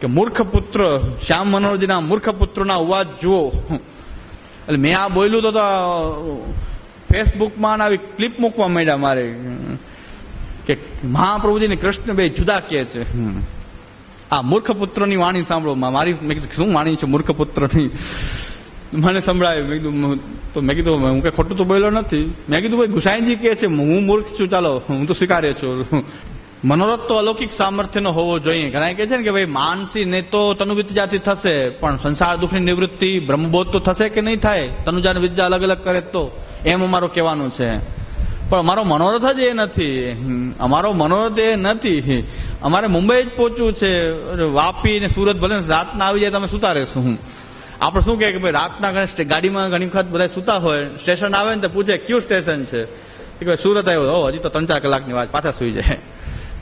કે મૂર્ખ પુત્ર શ્યામ મનોહરજીના મૂર્ખ પુત્રના અવાજ જુઓ. એટલે મેં આ બોલ્યું તો ફેસબુકમાં આવી ક્લિપ મૂકવા માંડ્યા મારે. કે મહાપ્રભુજીને કૃષ્ણ બે જુદા કહે છે. આ મૂર્ખ પુત્રની વાણી સાંભળો. મારી, મેં કીધું, શું વાણી છે મૂર્ખ પુત્રની મને સંભળાયું. મેં કીધું તો, મેં કીધું, હું કઈ ખોટું તો બોલ્યો નથી. મેં કીધું, ભાઈ, ગુસાઈજી કહે છે, હું મૂર્ખ છું, ચાલો, હું તો સ્વીકારે છું. મનોરથ તો અલૌકિક સામર્થ્યનો હોવો જોઈએ. ઘણા કે છે ને કે ભાઈ માનસી ને તો તનુ જાતિ થશે, પણ સંસાર દુઃખની નિવૃત્તિ બ્રહ્મબોધ તો થશે કે નહીં થાય? તનુજા વિદ્યા અલગ અલગ કરે તો? એમ અમારો કહેવાનું છે. પણ અમારો મનોરથ જ એ નથી. અમારો મનોરથ એ નથી. અમારે મુંબઈ જ પહોંચવું છે. વાપી ને સુરત ભલે રાતના આવી જાય તમે સુતા રહેશું. આપણે શું કહે કે ભાઈ રાતના ગાડીમાં ઘણી વખત બધા સુતા હોય, સ્ટેશન આવે ને તો પૂછે, કયું સ્ટેશન છે? કે ભાઈ સુરત આવ્યો. હજી તો ત્રણ ચાર કલાકની વાત, પાછા સુઈ જાય.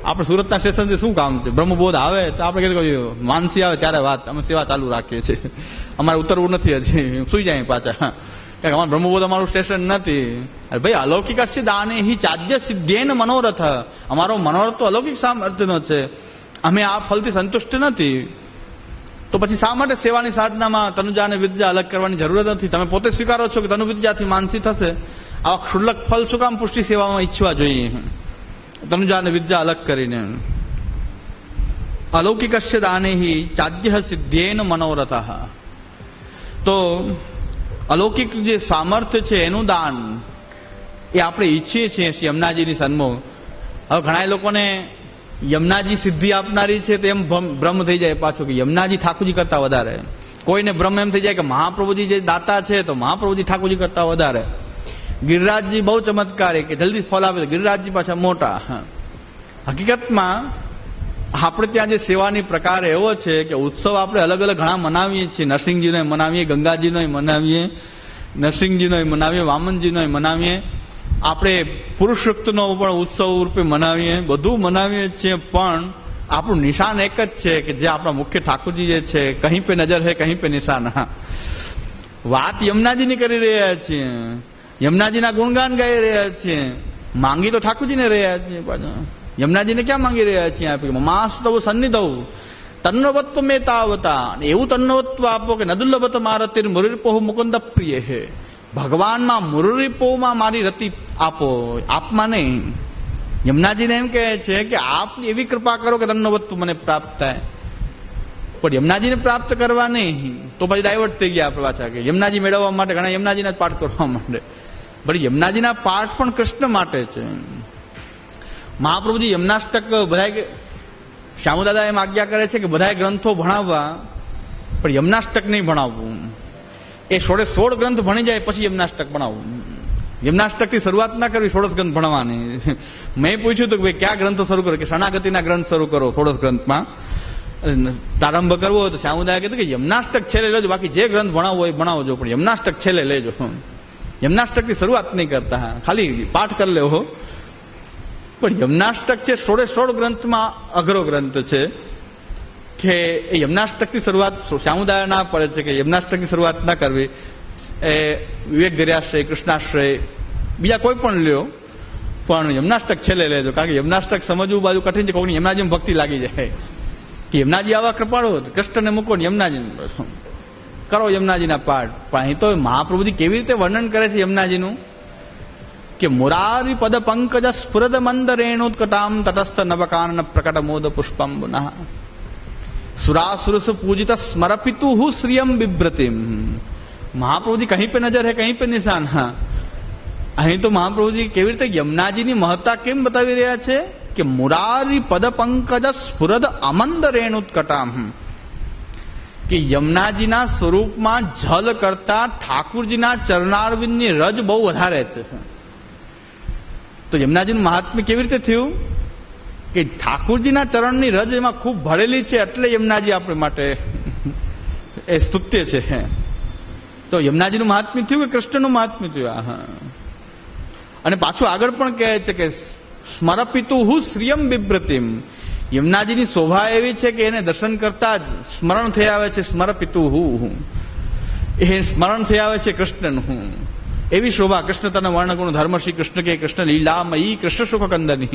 આપણે સુરતના સ્ટેશનથી શું કામ છે? બ્રહ્મબોધ આવે તો આપણે કીધું માનસી આવે ત્યારે વાત. અમે સેવા ચાલુ રાખીએ છીએ. અમારે ઉતરવું નથી હજી. સુઈ જાય પાછા. કારણ કે અમારું બ્રહ્મબોધ અમારું સ્ટેશન નથી. અરે ભાઈ, અલૌકિક દાને હિ ચાદ્ય સિદ્ધેન મનોરથ. અમારો મનોરથ તો અલૌકિક સામર્થ્યનો છે. અમે આ ફલથી સંતુષ્ટ નથી. તો પછી શા માટે સેવાની સાધનામાં તનુજા અને વિદ્યા અલગ કરવાની જરૂરત નથી? તમે પોતે સ્વીકારો છો કે તનુ વિદ્યાથી માનસી થશે? આવા ક્ષુલ્લક ફલ શું કામ પુષ્ટિ સેવામાં ઈચ્છવા જોઈએ? તનુજા અને વિદ્યા અલગ કરીને અલૌકિકસ્ય દાને ચાદ્ય સિદ્ધેન મનોરથ તો અલૌકિક જે સામર્થ્ય છે એનું દાન એ આપણે ઈચ્છીએ છીએ યમુનાજીની સન્મુખ હવે ઘણા લોકોને યમુનાજી સિદ્ધિ આપનારી છે તેમ ભ્રમ- ભ્રમ થઈ જાય પાછો કે યમુનાજી ઠાકોરજી કરતા વધારે કોઈને ભ્રમ એમ થઈ જાય કે મહાપ્રભુજી જે દાતા છે તો મહાપ્રભુજી ઠાકોરજી કરતા વધારે ગિરિરાજજી બહુ ચમત્કારી કે જલ્દી ફળ આવે ગિરિરાજજી પાછા મોટા. હકીકતમાં આપણે ત્યાં જે સેવાની પ્રકાર એવો છે કે ઉત્સવ આપણે અલગ અલગ ઘણા મનાવીએ છીએ. નરસિંહજીનો મનાવીએ, ગંગાજીનો મનાવીએ, નરસિંહજીનો મનાવીએ, વામનજીનો મનાવીએ. આપણે પુરુષોક્તનો પણ ઉત્સવ રૂપે મનાવીએ, બધું મનાવીએ છીએ, પણ આપણું નિશાન એક જ છે કે જે આપણા મુખ્ય ઠાકોરજી જે છે કહીં પે નજર હે કહીં પે નિશાન વાત યમુનાજીની કરી રહ્યા છીએ. યમુનાજીના ગુણગાન ગાઈ રહ્યા છીએ. માંગી તો ઠાકોરજીને રહ્યા છીએ પાછા. યમુનાજીને ક્યાં માંગી રહ્યા છીએ આપી? માસ તવ સન્નિધવ તન્નવત્વ મેં તાવતા. એવું તન્નવત્વ આપો કે નદુલ્લભત મારતિર મુરરીપોહ મુકુંદ પ્રિય હે. ભગવાનમાં મુરરીપોમાં મારી રતિ આપો. આપમાં નહીં. યમુનાજીને એમ કહે છે કે આપ એવી કૃપા કરો કે તન્નવત્વ મને પ્રાપ્ત થાય. પણ યમુનાજીને પ્રાપ્ત કરવા નહીં. તો પછી ડાયવર્ટ થઈ ગયા આપણે પાછા કે યમુનાજી મેળવવા માટે ઘણા યમુનાજીને જ પાઠ કરવા માટે. પણ યમુનાજીના પાઠ પણ કૃષ્ણ માટે છે. મહાપ્રભુજી યમનાષ્ટક બધાય શ્યામુદાદા એમ આજ્ઞા કરે છે કે બધાય ગ્રંથો ભણાવવા, પણ યમનાષ્ટક નહીં ભણાવવું. એ સોળે સોળ ગ્રંથ ભણી જાય પછી યમનાષ્ટક ભણાવવું યમનાષ્ટકથી શરૂઆત ના કરવી, સોળસ ગ્રંથ ભણવાની. મેં પૂછ્યું હતું કે ભાઈ કયા ગ્રંથો શરૂ કરો? કે શરણાગતિના ગ્રંથ શરૂ કરો સોળસ ગ્રંથમાં. પ્રારંભ કરવો હોય તો શ્યામુદાય કીધું કે યમનાષ્ટક છેલ્લે લેજો, બાકી જે ગ્રંથ ભણાવવો એ ભણાવજો, પણ યમનાષ્ટક છેલ્લે લેજો. યમનાષ્ટકથી શરૂઆત નહીં કરતા ખાલી પાઠ કરી લેવો પણ યમનાષ્ટક છે, સોળે સોળ ગ્રંથમાં અઘરો ગ્રંથ છે કે એ યમનાષ્ટકથી શરૂઆત શ્યામુદાય ના પડે છે કે યમનાષ્ટકની શરૂઆત ના કરવી. એ વિવેક દરિયાશ્રય કૃષ્ણાશ્રય, બીજા કોઈ પણ લ્યો. પણ યમનાષ્ટક છેલ્લે લેજો, કારણ કે યમનાષ્ટક સમજવું બાજુ કઠિન છે, કોઈની યમનાજી ભક્તિ લાગી જાય. કે યમનાજી આવા કૃપાળો કૃષ્ણને મૂકો ને યમનાજી કરો યમનાજીના પાઠ. પણ અહીં તો મહાપ્રભુજી કેવી રીતે વર્ણન કરે છે યમનાજીનું? કે મુરારી પદ પંકજ સ્ફુરદ મંદ રેણુત્કટામ તટસ્થ નવકાનન પ્રકટ મોદ પુષ્પંબુન સુરાસુરસ પૂજિત સ્મરપિતુ શ્રિયમ બિભ્રતિમ. મહાપ્રભુજી કહી પે નજર હે કહી પે નિશાન. હા. અહીં તો મહાપ્રભુજી કેવી રીતે યમુનાજીની મહત્તા કેમ બતાવી રહ્યા છે? કે મુરારી પદ પંકજ સ્ફુરદ અમંદ રેણુત્કટામ. કે યમુનાજીના સ્વરૂપમાં જલ કરતા ઠાકુરજીના ચરણારવિંદની રજ બહુ વધારે છે. તો યમુનાજીનું મહાત્મ્ય કેવી રીતે થયું? કે ઠાકુરજીના ચરણની રજ એમાં ખૂબ ભળેલી છે એટલે યમુનાજી આપણે માટે એ સ્તુત્ય છે. તો યમુનાજીનું મહાત્મ્ય થયું કે કૃષ્ણનું મહાત્મ્ય થયું? હા અને પાછું આગળ પણ કહે છે કે સ્મરપિતુ હું શ્રિયમ બિભ્રતિમ. યમુનાજીની શોભા એવી છે કે એને દર્શન કરતા જ સ્મરણ થઈ આવે છે સ્મરપિતુ હું હું. એ સ્મરણ થઈ આવે છે, કૃષ્ણનું હું. એવી શોભા, કૃષ્ણ તને વર્ણગુણ, ધર્મ શ્રી કૃષ્ણ કે કૃષ્ણ લીલામયી, કૃષ્ણ સુખ કંદની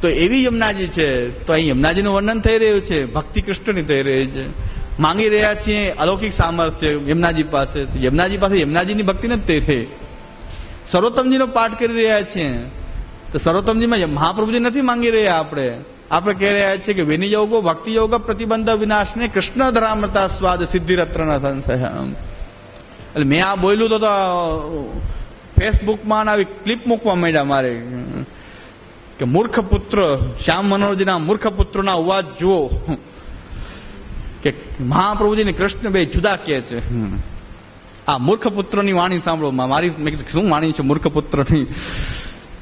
તો એવી યમુનાજી છે, તો અહીં યમુનાજીનું વર્ણન થઈ રહ્યું છે, ભક્તિ કૃષ્ણની થઈ રહી છે. માંગી રહ્યા છીએ અલૌકિક સામર્થ્ય યમુનાજી પાસે. યમુનાજી પાસે યમુનાજીની ભક્તિ નથી થઈ રહી. સર્વોત્તમજીનો પાઠ કરી રહ્યા છીએ. તો સર્વોત્તમજીમાં મહાપ્રભુજી નથી માંગી રહ્યા આપણે. આપણે કહી રહ્યા છીએ કે વિનિયોગો ભક્તિ યોગ પ્રતિબંધ વિનાશને કૃષ્ણ ધરામતા સ્વાદ સિદ્ધિરત્ન સંશય એટલે મેં આ બોલ્યું તો ફેસબુકમાં આવી ક્લિપ મૂકવા માંડ્યા મારે. કે મૂર્ખ પુત્ર, શ્યામ મનોહરજીના મૂર્ખ પુત્રના અવાજ જુઓ. કે મહાપ્રભુજીને કૃષ્ણ બે જુદા કે છે. આ મૂર્ખ પુત્રની વાણી સાંભળો. મારી શું વાણી છે મૂર્ખ પુત્રની?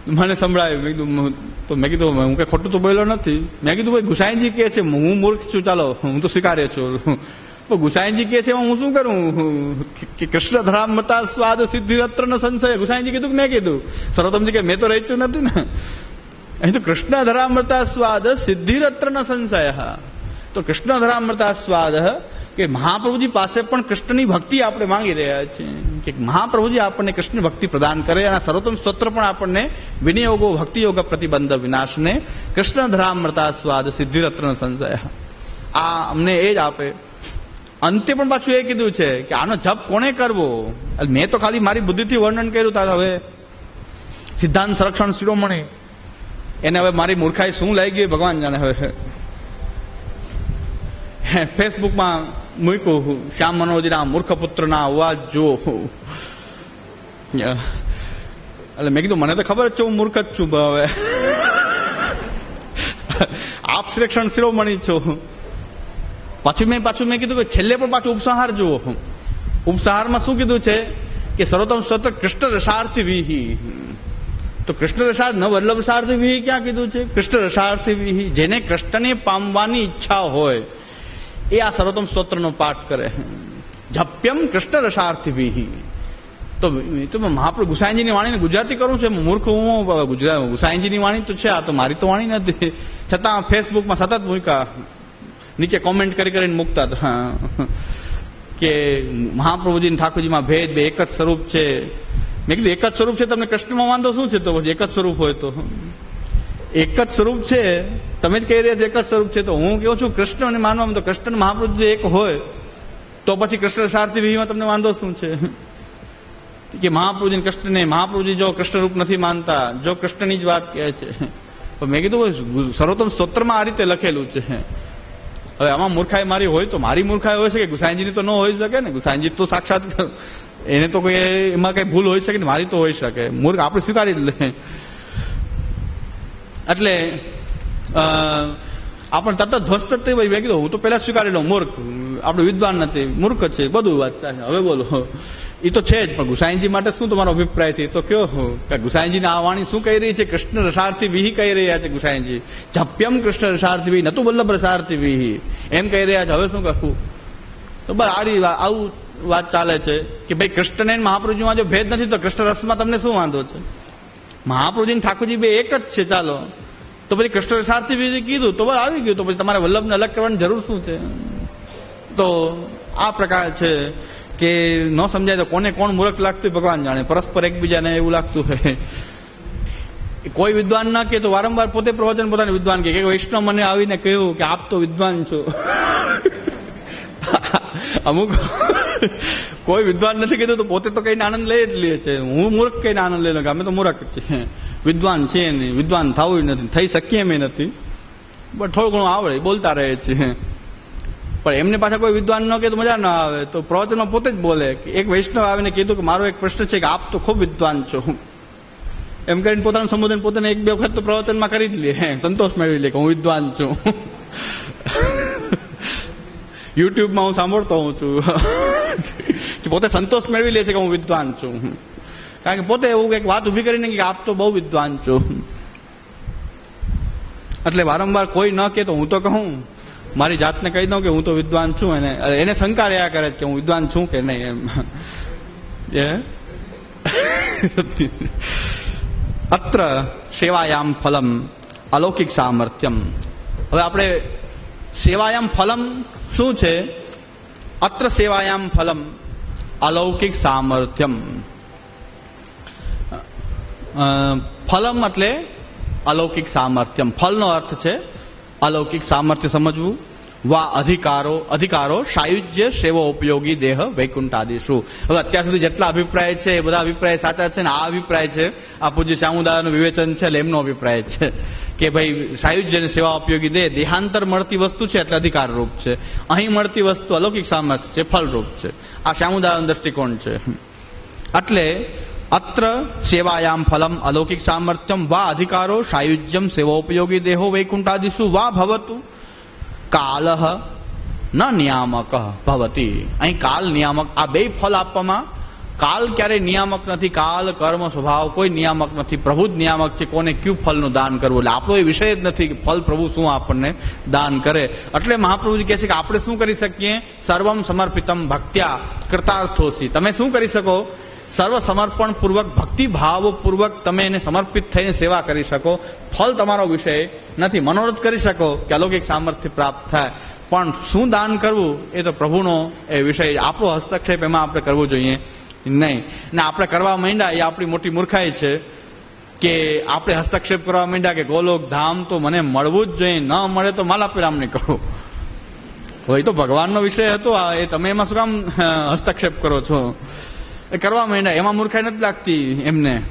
મને સંભળાયું. મેં કીધું તો, મેં કીધું, હું કઈ ખોટું તો બોલ્યો નથી. મેં કીધું, ભાઈ, ગુસાઈનજી કે છે, હું મૂર્ખ છું, ચાલો, હું તો સ્વીકારે છું. તો ગુસાઈનજી કે છે, હું શું કરું? કે કૃષ્ણ ધરામ મતા સ્વાદ સિદ્ધિ રત્ર સંશય. ગુસાઈનજી કીધું કે મેં કીધું. સર્વોત્તમજી કે મેં તો રહીચું નથી ને? અહીં તો કૃષ્ણ ધરામૃતા સ્વાદ સિદ્ધિરત્ર સંશય. તો કૃષ્ણ ધરામૃતા સ્વાદ કે મહાપ્રભુજી પાસે પણ કૃષ્ણની ભક્તિ આપણે માંગી રહ્યા છીએ કે મહાપ્રભુજી આપણને કૃષ્ણ ભક્તિ પ્રદાન કરે અને સર્વોત્તમ સ્તોત્ર પણ આપણને વિનિયોગો, ભક્તિયોગ પ્રતિબંધ વિનાશને કૃષ્ણ ધરામૃતા સ્વાદ સિદ્ધિરત્ન સંશય. આ અમને એ જ આપે. અંતે પણ પાછું એ કીધું છે કે આનો જપ કોને કરવો? મેં તો ખાલી મારી બુદ્ધિથી વર્ણન કર્યું તા હવે. સિદ્ધાંત સંરક્ષણ શિરોમણી. એને હવે મારી મૂર્ખાઈ શું લાગી ગઈ ભગવાન જાણે હવે. ફેસબુકમાં મૂક્યું શ્યામ મનોજીના મૂર્ખ પુત્રના અવાજ જો એટલે મેં કીધું, મને તો ખબર જ છે હું મૂર્ખ જ છું હવે. આપ શ્રેક્ષણ શિરોમણી છો. પાછું મેં પાછું મેં કીધું કે છેલ્લે પણ પાછું ઉપસંહાર જુઓ ઉપસંહારમાં શું કીધું છે કે સર્વોત્તમ સ્તોત્ર કૃષ્ણ રસાર્થી વિહી. તો કૃષ્ણ રસાર ન વલ્લભ સાર્થ વિહી ક્યાં કીધું છે? કૃષ્ણ રસાર્થી વિહી. જેને કૃષ્ણને પામવાની ઈચ્છા હોય એ આ સર્વોત્તમ સ્તોત્રનો પાઠ કરે. જપ્યમ કૃષ્ણ રસાર્થી તો તો મહાપ્રભુ ગુસાઈજીની વાણીને ગુજરાતી કરું છે મૂર્ખ હું ગુજરાત ગુસાઈજીની વાણી તો છે, આ તો મારી તો વાણી નથી. છતાં ફેસબુકમાં સતત મૂક્યા. નીચે કોમેન્ટ કરી કરીને મૂકતા હતા. કે મહાપ્રભુજી ઠાકોરજીમાં ભેદ બે, એક જ સ્વરૂપ છે. મેં કીધું, એક જ સ્વરૂપ છે, તમને કૃષ્ણમાં વાંધો શું છે? તો પછી એક જ સ્વરૂપ હોય તો. એક જ સ્વરૂપ છે. તમે જ કહી રહ્યા છો એક જ સ્વરૂપ છે. તો હું કહું છું કૃષ્ણને માનવામાં તો કૃષ્ણ મહાપ્રભુ એક હોય, તો પછી કૃષ્ણ સારથી વિહીમાં તમને વાંધો શું છે? કે મહાપ્રભુજી કૃષ્ણને મહાપ્રભુજી જો કૃષ્ણ રૂપ નથી માનતા, જો કૃષ્ણની જ વાત કહે છે. તો મેં કીધું સર્વોત્તમ સ્તોત્રમાં આ રીતે લખેલું છે. હવે આમાં મૂર્ખાઈ મારી હોય તો મારી મૂર્ખાઈ હોય શકે? ગુસાઈજીની તો ન હોઈ શકે ને? ગુસાઈજી તો સાક્ષાત એને તો કોઈ એમાં કઈ ભૂલ હોઈ શકે ને? મારી તો હોઈ શકે. મૂર્ખ આપણે સ્વીકારી જ લે. એટલે આપણે તરત ધ્વસ્ત જ ભાઈ મેં હું તો પહેલા સ્વીકારી લઉં, મૂર્ખ. આપણે વિદ્વાન નથી, મૂર્ખ જ છે. બધું વાત થાય હવે બોલો. એ તો છે જ, પણ ગુસાઈજી માટે શું તમારો અભિપ્રાય છે? તો કયો કે ગુસાઈજીની આ વાણી શું કહી રહી છે? કૃષ્ણ રસાર્થી વિહી કહી રહ્યા છે ગુસાઈજી જપ્યમ કૃષ્ણ રસાર્થી વિહી, નતું વલ્લભ રસાર્થી વિહી. એમ કહી રહ્યા છે. હવે શું કહું? તો બસ આડી આવું વાત ચાલે છે કે ભાઈ કૃષ્ણને મહાપ્રભુજીમાં જો ભેદ નથી, તો કૃષ્ણ રસમાં તમને શું વાંધો છે? મહાપ્રભુજી ઠાકોરજી બે એક જ છે, ચાલો. તો પછી કૃષ્ણ રસાર્થી વિધિ કીધું, તો આવી ગયું. તો પછી તમારે વલ્લભને અલગ કરવાની જરૂર શું છે? તો આ પ્રકાર છે કે ન સમજાય તો કોને કોણ મૂર્ખ લાગતું ભગવાન જાણે. પરસ્પર એકબીજાને એવું લાગતું હોય. કોઈ વિદ્વાન ના કે તો વારંવાર પોતે પ્રવચન પોતાને વિદ્વાન કે વૈષ્ણવ મને આવીને કહ્યું કે આપ તો વિદ્વાન છો. અમુક કોઈ વિદ્વાન નથી કીધું તો પોતે તો કઈને આનંદ લઈ જ લે છે. હું મૂર્ખ કઈને આનંદ લઈ લઉં અમે તો મૂર્ખ છે વિદ્વાન છે નહીં. વિદ્વાન થવું નથી. થઈ શકીએ એમ નથી. બટ થોડું ઘણું આવડે, બોલતા રહે છે. પણ એમને પાછા કોઈ વિદ્વાન ન કે તો મજા ન આવે. તો પ્રવચનો પોતે જ બોલે કે એક વૈષ્ણવ આવીને કીધું કે મારો એક પ્રશ્ન છે કે આપ તો ખૂબ વિદ્વાન છો. એમ કરીને પોતાનું સંબોધન પોતાને એક બે વખત તો પ્રવચનમાં કરી જ લે. સંતોષ મેળવી લે કે હું વિદ્વાન છું. યુટ્યુબમાં હું સાંભળતો હોઉં છું. કે પોતે સંતોષ મેળવી લે છે કે હું વિદ્વાન છું. કારણ કે પોતે એવું કંઈક વાત ઊભી કરીને કે આપ તો બહુ વિદ્વાન છો. એટલે વારંવાર કોઈ ન કહે તો હું તો કહું. મારી જાતને કહી દઉં કે હું તો વિદ્વાન છું એને એને શંકા રહ્યા કરે કે હું વિદ્વાન છું કે નહીં એમ. એ? અત્ર સેવાયામ ફલમ અલૌકિક સામર્થ્યમ. હવે આપણે સેવાયામ ફલમ શું છે? અત્ર સેવાયામ ફલમ અલૌકિક સામર્થ્યમ ફલમ એટલે અલૌકિક સામર્થ્યમ ફલનો અર્થ છે અલૌકિક સામર્થ્ય સમજવું વા અધિકારો અધિકારો સાયુજ્ય સેવો ઉપયોગી દેહ વૈકુંઠાદિશુ હવે અત્યાર સુધી જેટલા અભિપ્રાય છે એ બધા અભિપ્રાય સાચા છે ને આ અભિપ્રાય છે આ પૂજ્ય શ્યામુદાનું વિવેચન છે એટલે એમનો અભિપ્રાય છે કે ભાઈ સાયુજ્યની સેવા ઉપયોગી દેહ દેહાંતર મળતી વસ્તુ છે એટલે અધિકાર રૂપ છે। અહીં મળતી વસ્તુ અલૌકિક સામર્થ્ય છે ફલરૂપ છે। આ શ્યામુદાન દ્રષ્ટિકોણ છે। એટલે અત્ર સેવાયામ ફલમ અલૌકિક સામર્થ્યમ વા અધિકારો, સાયુજ્યમ સેવોપયોગી દેહો વૈકુંઠાદિશુ વા ભવતુ। કાલ ન નિયામક ભવતી. અહીં કાલ નિયામક, આ બે ફલ આપવામાં, કાલ ક્યારેય નિયામક નથી, કાલ કર્મ સ્વભાવ, કોઈ નિયામક નથી, પ્રભુ જ નિયામક છે, કોને કયું ફલનું દાન કરવું? એટલે આપણો એ વિષય જ નથી કે ફલ પ્રભુ શું આપણને દાન કરે. એટલે મહાપ્રભુજી કહે છે કે આપણે શું કરી શકીએ? સર્વમ સમર્પિતમ ભક્ત્યા કૃતાર્થોસી. તમે શું કરી શકો? સર્વ સમર્પણપૂર્વક પૂર્વક ભક્તિ પૂર્વક તમે એને સમર્પિત થઈને સેવા કરી શકો. ફલ તમારો વિષય નથી, મનોરથ કરી શકો કે અલૌકિક સામર્થ્ય પ્રાપ્ત થાય. પણ શું દાન કરવું એ તો પ્રભુનો એ વિષય આપણો હસ્તક્ષેપ એમાં આપણે કરવું જોઈએ નહીં. ને આપણે કરવા માંડ્યા એ આપણી મોટી મૂર્ખાઈ છે કે આપણે હસ્તક્ષેપ કરવા માંડ્યા કે ગોલોક ધામ તો મને મળવું જ જોઈએ, ન મળે તો માલા કહો કહું હોય તો ભગવાનનો વિષય હતો એ તમે એમાં શું કામ હસ્તક્ષેપ કરો છો? એ કરવા માંડ્યા. એમાં મૂર્ખાઈ નથી લાગતી એમને.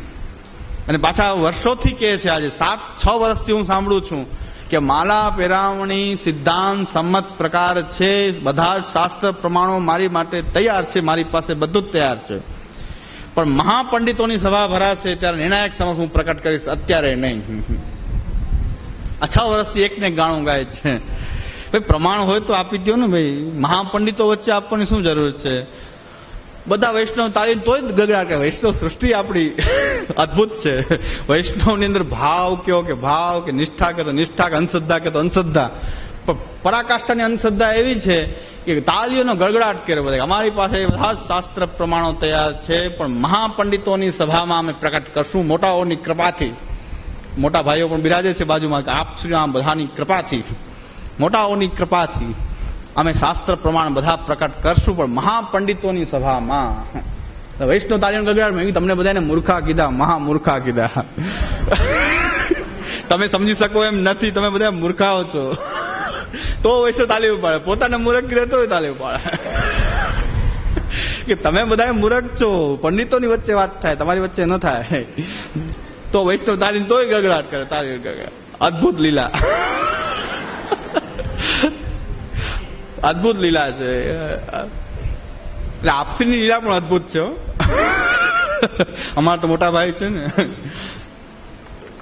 અને પાછા વર્ષોથી કહે છે આજે, સાત, છ વર્ષથી હું સાંભળું છું કે માલા પેરામણી સિદ્ધાંત સંમત પ્રકાર છે. બધા જ શાસ્ત્ર પ્રમાણો મારી માટે તૈયાર છે. મારી પાસે બધું જ તૈયાર છે. પણ મહાપંડિતોની સભા ભરાશે ત્યારે નિર્ણાયક સમક્ષ હું પ્રકટ કરીશ. અત્યારે નહીં. આ છ વર્ષથી એકને ગાણું ગાય છે. ભાઈ, પ્રમાણ હોય તો આપી દો ને ભાઈ. મહાપંડિતો વચ્ચે આપવાની શું જરૂર છે? બધા વૈષ્ણવ તાલીમ તોય જ ગગડાટ કે વૈષ્ણવ સૃષ્ટિ આપણી અદ્ભુત છે. વૈષ્ણવની અંદર ભાવ કયો કે ભાવ કે નિષ્ઠા કે તો નિષ્ઠા કે અંધશ્રદ્ધા કે તો અંધશ્રદ્ધા. પણ પરાકાષ્ઠાની અંધશ્રદ્ધા એવી છે કે તાલીઓનો ગડગડાટ કરે બધા. અમારી પાસે બધા શાસ્ત્ર પ્રમાણો તૈયાર છે, પણ મહાપંડિતોની સભામાં અમે પ્રકટ કરશું મોટાઓની કૃપાથી. મોટા ભાઈઓ પણ બિરાજે છે બાજુમાં કે આપ શ્રી આમ બધાની કૃપાથી. મોટાઓની કૃપાથી. અમે શાસ્ત્ર પ્રમાણ બધા પ્રકટ કરશું, પણ મહાપંડિતોની સભામાં વૈષ્ણવ તાલીમ ગગડાટ તમને બધાને મૂર્ખા કીધા, મહામૂર્ખા કીધા. તમે સમજી શકો એમ નથી, તમે બધા મૂર્ખાઓ છો. તો વૈષ્ણવ તાલીમ પાડે પોતાને મૂર્ખ કીધે તો તાલીમ પાડે કે તમે બધા મૂર્ખ છો, પંડિતોની વચ્ચે વાત થાય, તમારી વચ્ચે ન થાય. તો વૈષ્ણવ તાલીમ તોય ગગડાટ કરે, તાલીમ ગગડાટ. અદભુત લીલા. અદ્ભુત લીલા છે. એટલે આપસીની લીલા પણ અદ્ભુત છે અમારા તો મોટા ભાઈ છે ને.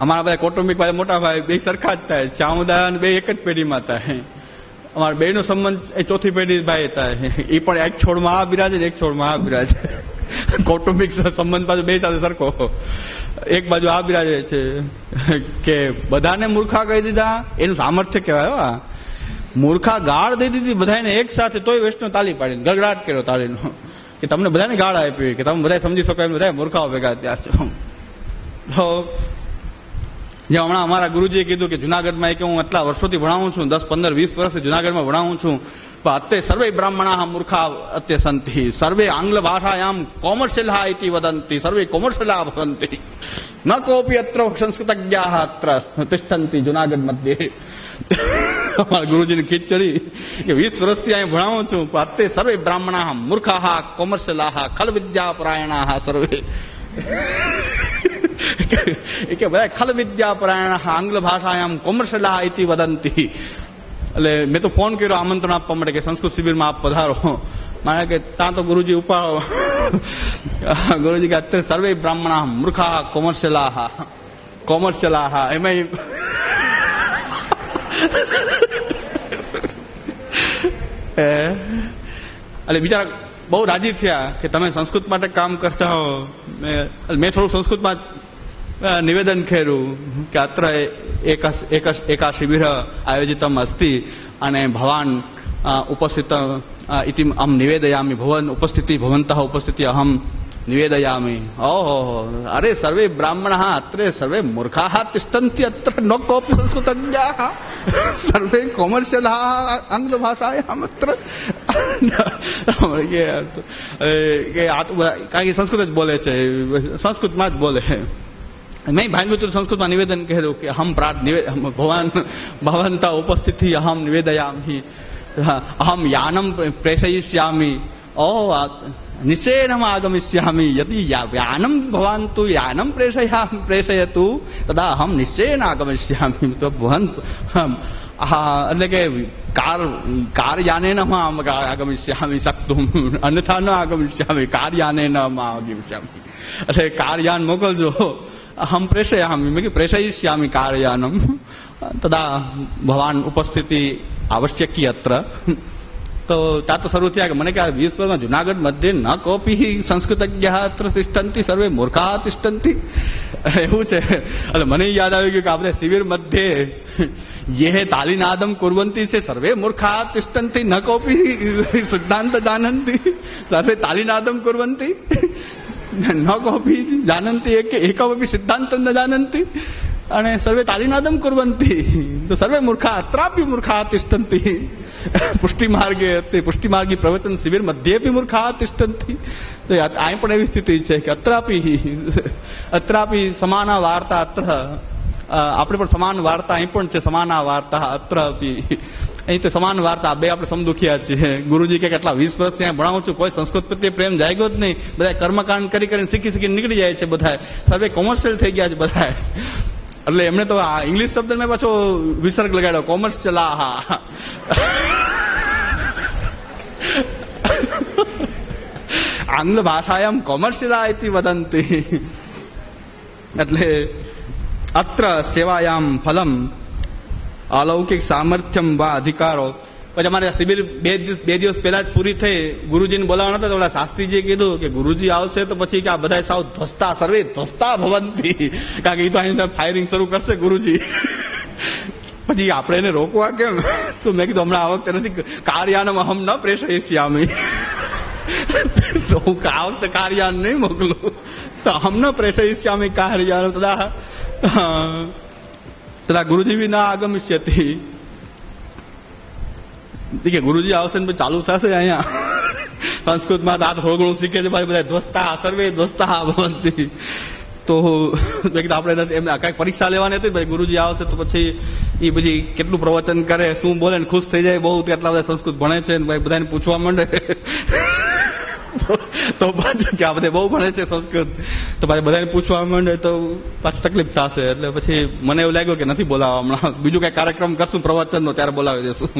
અમારા બધા કૌટુંબિક ભાઈ મોટા ભાઈ, બે સરખા જ થાય. શ્યામુદા અને બે એક જ પેઢીમાં થાય. અમારા બેનો સંબંધ એ ચોથી પેઢી ભાઈ થાય. એ પણ એક છોડમાં આ બિરાજે એક છોડમાં આ બિરાજે કૌટુંબિક સંબંધ પાછું બે સાથે સરખો. એક બાજુ આ બિરાજે છે કે બધાને મૂર્ખા કહી દીધા. એનું સામર્થ્ય કહેવાય, હો. મૂર્ખા ગાળ દઈ દીધી બધાને એક સાથે તોય વૈષ્ણવ તાલી પાડી ગગડાટ કર્યો તાલીનો. કે તમને બધાને ગાળ આપી કે તમે બધા સમજી શકો એમ બધા મૂર્ખાઓ ભેગા ત્યાં છો. તો જે હમણાં અમારા ગુરુજીએ કીધું કે જુનાગઢમાં એક હું આટલા વર્ષોથી ભણાવું છું, દસ, પંદર, વીસ વર્ષથી જુનાગઢમાં ભણાવું છું, પણ અત્ય સર્વે બ્રાહ્મણા મૂર્ખા અત્ય સંતિ, સર્વે આંગ્લ ભાષાયામ કોમર્શિયલ ઇતિ વદંતી, સર્વે કોમર્શિયલા ભવંતી ન કોપી અત્ર સંસ્કૃતજ્ઞા અત્ર તિષ્ઠંતી જુનાગઢ મધ્યે. અમારા ગુરુજીની ખીચ ચડી કે વીસ વર્ષથી અહીં ભણાવું છું. અત્ય સર્વે બ્રાહ્મણા મૂર્ખા, કોમર્શિયલા, ખલ વિદ્યા પરાયણા સર્વે કે બધા ખલ વિદ્યા પરાયણ આંગ્લ ભાષાયામ કોમર્શિયલા ઇતિ વદંતી. એટલે મેં તો ફોન કર્યો, આમંત્રણ આપવા માટે કે સંસ્કૃત શિબિરમાં આપ પધારો. મારે કે ત્યાં તો ગુરુજી ઉપા ગુરુજી કે અત્યારે સર્વે બ્રાહ્મણા મૂર્ખા, કોમર્શિયલા. કોમર્શિયલા. એમાં એટલે બિચારા બહુ રાજી થયા કે તમે સંસ્કૃત માટે કામ કરતા હો. મેં થોડું સંસ્કૃતમાં નિવેદન કર્યું કે અત્ર એક શિબિર આયોજિતમ અસ્તિ અને ભવાન ઉપસ્થિત ઇતિ અહમ નિવેદયામિ ભવન ઉપસ્થિતિ ભવંતઃ ઉપસ્થિતિ અહમ નિવેદયામિ ઓહો અરે સર્વે બ્રાહ્મણ અત્રે સર્વે મૂર્ખા તિષ્ઠન્તિ અત્ર ન કોપી સંસ્કૃતજ્ઞા સર્વે કોમર્શિયલ આંગ્લ ભાષાયામ અત્ર કે આ તો કારણ કે સંસ્કૃત જ બોલે છે સંસ્કૃતમાં જ બોલે મેં ભાંગુતુર સંસ્કૃતમાં નિવેદન કહેલું કે હમ પ્રાર્થ નિવેદ ભગવાન ભવંતા ઉપસ્થિતિ અહમ નિવેદયામી અહમ યાનમ પ્રેષયિષ્યામી ઓ નિશ્ચયનમ આગમિષ્યામી યદિ યાનમ ભવાન તુ યાનમ પ્રેષયા પ્રેષયતુ તદા અહમ નિશ્ચયન આગમિષ્યામી તો ભવંત એટલે કે કાર કાર યાને ન આગમિષ્યામી શકતું અન્યથા ન આગમિષ્યામી કાર યાને ન આગમિષ્યામી એટલે કાર યાન મોકલજો અહમ પ્રેષયામી મેં કે પ્રેષયિષ્યામી કાર યાનમ તદા ભવાન ઉપસ્થિતિ આવશ્યકી અત્ર તો ત્યાં તો શરૂ થયા કે મને કે આ વિશ્વમાં જુનાગઢ મધ્ય ન કોપી સંસ્કૃતજ્ઞ અત્ર તિષ્ઠંતી, સર્વે મૂર્ખા તિષ્ઠંતી. એવું છે. એટલે મને યાદ આવ્યું કે આપણે શિબિર મધ્યે યે તાલીનાદમ કુરવંતી છે સર્વે મૂર્ખા તિષ્ઠંતી, ન કોપી સિદ્ધાંત જાનંતી, સર્વે તાલીનાદમ કુરવંતી. ન કોપી જાનંતી, એક એકમપી સિદ્ધાંત ન જાનંતી. અને સર્વે તાલીનાદમ કુરવંતી. તો સર્વે મૂર્ખા અત્રાપી મૂર્ખા તિષ્ઠંતી. પુષ્ટિ માર્ગે તે પુષ્ટિમાર્ગી પ્રવચન શિબિર મધ્યેપી મૂર્ખા તિષ્ઠંતિ તો અહીં પણ એવી સ્થિતિ છે કે અત્રાપી અત્રાપી સમાના વાર્તા અત્ર આપણે પણ સમાન વાર્તા અહીં પણ છે, સમાના વાર્તા અત્ર અહીં તો સમાન વાર્તા બે આપણે સમદુખ્યા છીએ. ગુરુજી કે કેટલા વીસ વર્ષ ત્યાં ભણાવું છું, કોઈ સંસ્કૃત પ્રત્યે પ્રેમ જાગ્યો જ નહીં. બધા કર્મકાંડ કરી કરીને શીખી શીખી નીકળી જાય છે બધા સર્વે કોમર્શિયલ થઈ ગયા છે બધા એટલે એમણે તો આ ઇંગ્લિશ શબ્દ મેં પાછો વિસર્ગ લગાડ્યો. કોમર્સ ચલા હા. આંગ્લ ભાષાયામ કોમર્શિયલા ઇતિ વદંતી. એટલે અત્ર સેવાયામ ફલમ. અલૌકિક સામર્થ્યમ વા અધિકારો. પછી અમારે શિબિર બે દિવસ બે દિવસ પહેલા જ પૂરી થઈ. ગુરુજીને બોલાવવાના હતા તો ઓલા શાસ્ત્રીજીએ કીધું કે ગુરુજી આવશે તો પછી કે આ બધા સાવ ધ્વસ્તા, સર્વે ધ્વસ્તા ભવંતી. કારણ કે એ તો અહીં ફાયરિંગ શરૂ કરશે ગુરુજી. પછી આપણે એને રોકવા કેમ? તો મેં કીધું, હમણાં આ વખતે નથી કાર્યાનમ અહમ ન પ્રેષયિષ્યામી. તો હું આ વખતે કાર્યાન નહીં મોકલું. તો અહમ ન પ્રેષયિષ્યામી કાર્યાન. તદા તદા ગુરુજી બી ના આગમિષ્યતી. કે ગુરુજી આવશે ને ચાલુ થશે અહીંયા સંસ્કૃતમાં તો આ થોડું ઘણું શીખે છે ભાઈ બધા ધ્વસ્તા સર્વે ધ્વસ્તા ભવંતી તો આપણે એમને કાંઈક પરીક્ષા લેવાની હતી ભાઈ ગુરુજી આવશે તો પછી એ પછી કેટલું પ્રવચન કરે, શું બોલે ને ખુશ થઈ જાય, બહુ એટલા બધા સંસ્કૃત ભણે છે ને, ભાઈ, બધાને પૂછવા માંડે. તો પાછું કે આ બધા બહુ ભણે છે સંસ્કૃત. તો ભાઈ, બધાને પૂછવા માંડે તો પાછું તકલીફ થશે, એટલે પછી મને એવું લાગ્યું કે નથી બોલાવવા હમણાં. બીજું કઈ કાર્યક્રમ કરશું, પ્રવચનનો, ત્યારે બોલાવી દેશું.